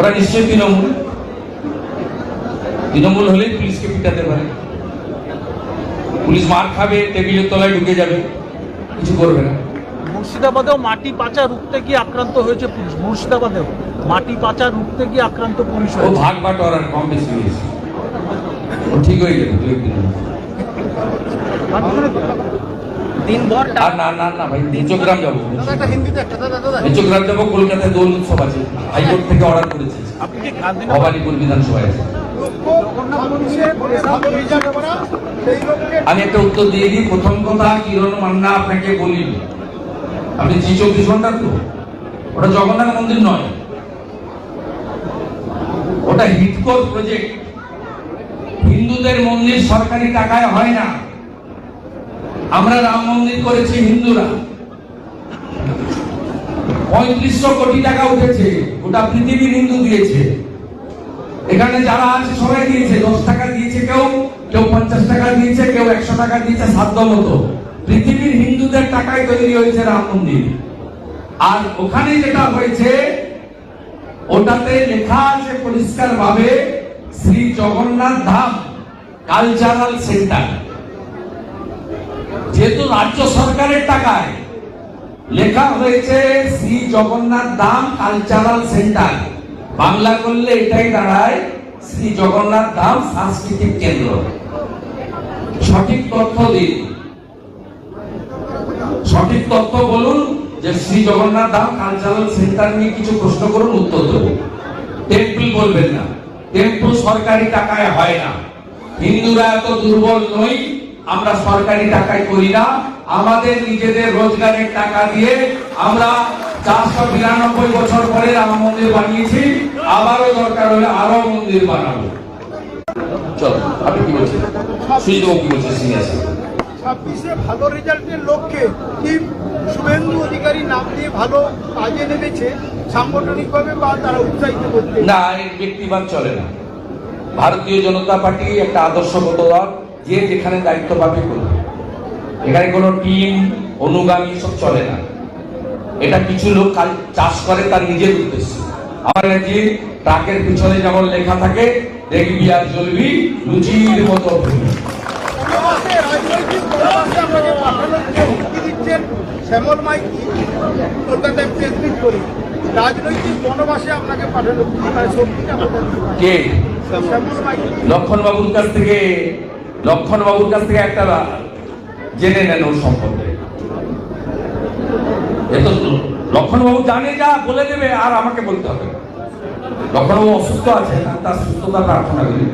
ওরা নিশ্চয়ই তৃণমূল। তৃণমূল হলেই পুলিশকে পিটাতে পারে। পুলিশ মার খাবে টেবিলের তলায় ঢুকে যাবে কিছু করবে না। মুর্শিদাবাদেও মাটি পাচার রুখতে গিয়ে আক্রান্ত হয়েছে পুলিশ মুর্শিদাবাদেও। মাটি পাচার রুখতে গিয়ে আক্রান্ত পুলিশ ও ভাগ বাটোয়ার আর কম বেশি হয়েছে। ঠিক হয়ে যাবে দু একদিন দিনভর আর না না না ভাই নিচগ্রাম যাব। নিচগ্রাম যাব কলকাতায় দোল উৎসব আছে। হাইকোর্ট থেকে অর্ডার করেছে। আপনি কি গান্ধীনগর ভবানীপুর বিধানসভায় আছে। আমি একটা উত্তর দিয়ে দিই প্রথম কথা কিরণ মান্না আপনাকে আপনি জি চব্বিশ ঘণ্টার তো। ওটা জগন্নাথ মন্দির নয়। ওটা হিটকোর প্রজেক্ট হিন্দুদের মন্দির সরকারি টাকায় হয় না। আমরা রাম মন্দির করেছি হিন্দুরা। পঁয়ত্রিশশো কোটি টাকা উঠেছে, গোটা পৃথিবীর হিন্দু দিয়েছে। এখানে যারা আছে, সবাই দিয়েছে, দশ টাকা দিয়েছে কেউ কেউ পঞ্চাশ টাকা দিয়েছে, কেউ একশো টাকা দিয়েছে সাধ্য মতো। পৃথিবীর হিন্দুদের টাকায় তৈরি হয়েছে রাম মন্দির। আর ওখানে যেটা হয়েছে, ওটাতে লেখা আছে পরিষ্কার ভাবে শ্রী জগন্নাথ ধাম কালচারাল সেন্টার। যেহেতু রাজ্য সরকারের টাকায় লেখা হয়েছে, শ্রী জগন্নাথ ধাম কালচারাল সেন্টার বাংলা করলে এটাই দাঁড়ায়, শ্রী জগন্নাথ ধাম সাংস্কৃতিক কেন্দ্র। সঠিক তথ্য দিন। সঠিক তথ্য বলুন যে শ্রী জগন্নাথ ধাম কালচারাল সেন্টার নিয়ে কিছু প্রশ্ন করুন, উত্তর দেব। টেম্পল বলবেন না। টেম্পল সরকারি টাকায় হয় না। হিন্দুরা এত দুর্বল নই। আমরা সরকারি টাকায় করি না। আমাদের নিজেদের রোজগারের টাকা দিয়ে আমরা চারশো বিরানব্বই বছর পরে রাম মন্দির বানিয়েছি। আবারও দরকার হলে আরও মন্দির বানাবো। চলো আপনি কি বলছেন? সুজিত কি বলছেন? সিনিয়র ছাব্বিশে ভালো রেজাল্টের লক্ষ্যে টিম শুভেন্দু অধিকারী নাম দিয়ে ভালো কাজে নেমেছে সাংগঠনিকভাবে বা তারা উৎসাহিত করতে? না এর ব্যক্তিবাদ চলে না। ভারতীয় জনতা পার্টি একটা আদর্শগত দল। যে যেখানে দায়িত্ব পাবে করবে। এখানে কোনো টিম অনুগামী সব চলে না। এটা কিছু লোক চাষ করে তার নিজের উদ্দেশ্য। আমার নাকি ট্রাকের পিছনে যেমন লেখা থাকে দেখবি আর চলবি লুচির মতো শ্যামল কলকাতায় প্রেস মিট করি রাজনৈতিক বনবাসে আপনাকে পাঠানো কে? শ্যামল লক্ষণ বাবুর কাছ থেকে লক্ষণ বাবুর কাছ থেকে একটা জেনে নেন ওর সম্পর্কে। লক্ষণ বাবু জানে যা, বলে দেবে, আর আমাকে বলতে হবে। লক্ষণ বাবু অসুস্থ আছে, তার সুস্থতা প্রার্থনা করি।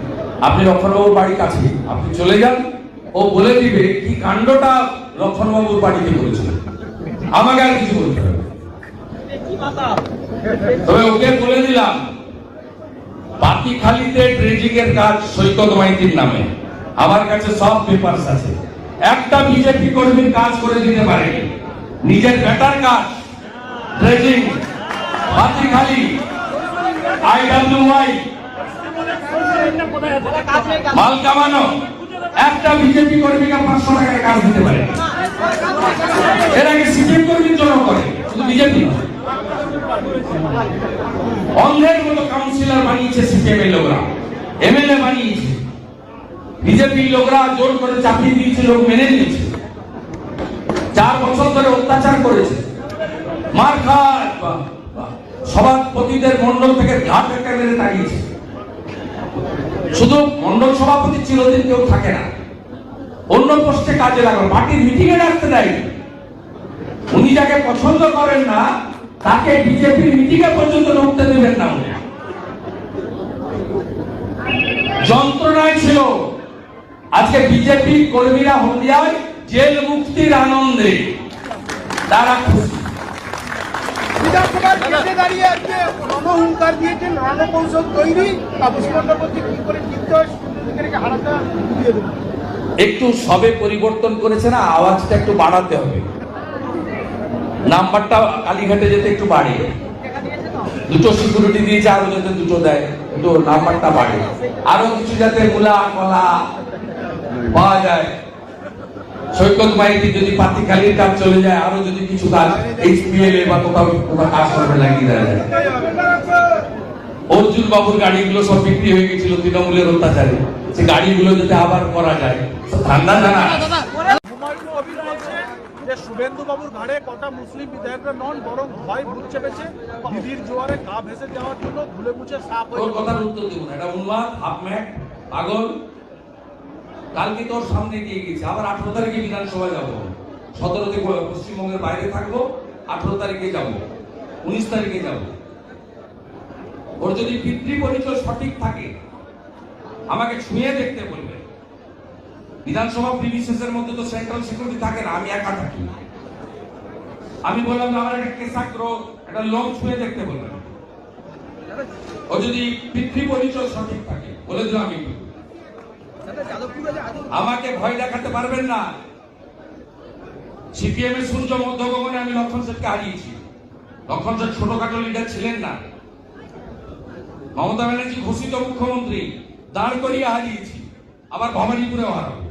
আপনি লক্ষণ বাবুর বাড়ির কাছে, আপনি চলে যান, ও বলে দিবে কি কাণ্ডটা লক্ষণ বাবুর বাড়িতে করেছিল আমাকে আর কিছু বলতে হবে তবে ওকে বলে দিলাম পাতিখালিতে ড্রেজিং এর কাজ সৈকত মাইতির নামে। আমার কাছে সব পেপারস আছে। একটা বিজেপি কর্মীর কাজ করে দিতে পারেনি। নিজের বেটার কাজ ড্রেজিং পাতিখালি আইডব্লিউআই মাল কামানো, একটা বিজেপি কর্মীকে পাঁচশো টাকায় কাজ দিতে পারে। এর আগে সিপিএম কর্মীর জন্য করে, শুধু বিজেপি অন্ধের মতো কাউন্সিলর বানিয়েছে সিপিএম এর লোকরা এমএলএ বানিয়েছে। বিজেপি লোকরা জোর করে চাকরি দিয়েছে, লোক মেনে নিয়েছে। চার বছর ধরে অত্যাচার করেছে। মার বাহ। সভাপতিদের মন্ডল থেকে ঘাট একটা মেরে তাড়িয়েছে। শুধু মন্ডল সভাপতি চিরদিন কেউ থাকে না। অন্য পোস্টে কাজে লাগানো, পার্টির মিটিং এ ডাকতে দেয়নি। উনি যাকে পছন্দ করেন না, তাকে বিজেপির মিটিং এ পর্যন্ত ঢুকতে দেবেন না উনি। যন্ত্রণায় ছিল। আজকে বিজেপি কর্মীরা হলদিয়ায় জেল মুক্তির আনন্দে। তারা খুশি। একটু সবে পরিবর্তন করেছে না আওয়াজটা একটু বাড়াতে হবে। নাম্বারটা কালীঘাটে যেতে একটু বাড়ে। দুটো সিকিউরিটি দিয়েছে আরও যাতে দুটো দেয় একটু নাম্বারটা বাড়ে। আরও কিছু যাতে মূলা কলা পাওয়া যায়। সৈকত মাইতি যদি পাতিখালির কাজ চলে যায় আরও যদি কিছু কাজ এইচপিএল বা কোথাও কোথাও কাজ করবে লাগিয়ে দেওয়া যায়। ফজলুল বাবুর গাড়িগুলো সব বিক্রি হয়ে গেছিল তৃণমূলের অত্যাচারে। সে গাড়িগুলো যাতে আবার করা যায় ঠান্ডা জানা যে শুভেন্দু বাবুর ঘাড়ে কটা মুসলিম বিধায়করা নন বরং ভয় ভূত চেপেছে। দিদির জোয়ারে গা ভেসে যাওয়ার জন্য ধুলে মুছে সাপ হয়ে কথার উত্তর দেবো এটা উন্মাদ হাফম্যাট পাগল। কালকে তোর সামনে দিয়ে গেছি। আবার আঠারো তারিখে বিধানসভা যাব। সতেরো থেকে পশ্চিমবঙ্গের বাইরে থাকব, আঠারো তারিখে যাব। উনিশ তারিখে যাব। ওর যদি পিতৃ পরিচয় সঠিক থাকে, আমাকে ছুঁয়ে দেখতে বলবে। বিধানসভা প্রিমিসেসের মধ্যে তো সেন্ট্রাল সিকিউরিটি থাকে না, আমি একা থাকি। আমি বললাম আমার একটা কেসাগ্র একটা লোক ছুঁয়ে দেখতে বলবেন ও যদি পিতৃ পরিচয় সঠিক থাকে, বলে দিলাম আমি। আমাকে ভয় দেখাতে পারবেন না। সিপিএম এর সূর্য মধ্যগমনে আমি লক্ষণ সেটকে হারিয়েছি। লক্ষণ সেট ছোটখাটো লিডার ছিলেন না। মমতা ব্যানার্জি ঘোষিত মুখ্যমন্ত্রী, দাঁড় করিয়ে হারিয়েছি। আবার ভবানীপুরেও হারাবো।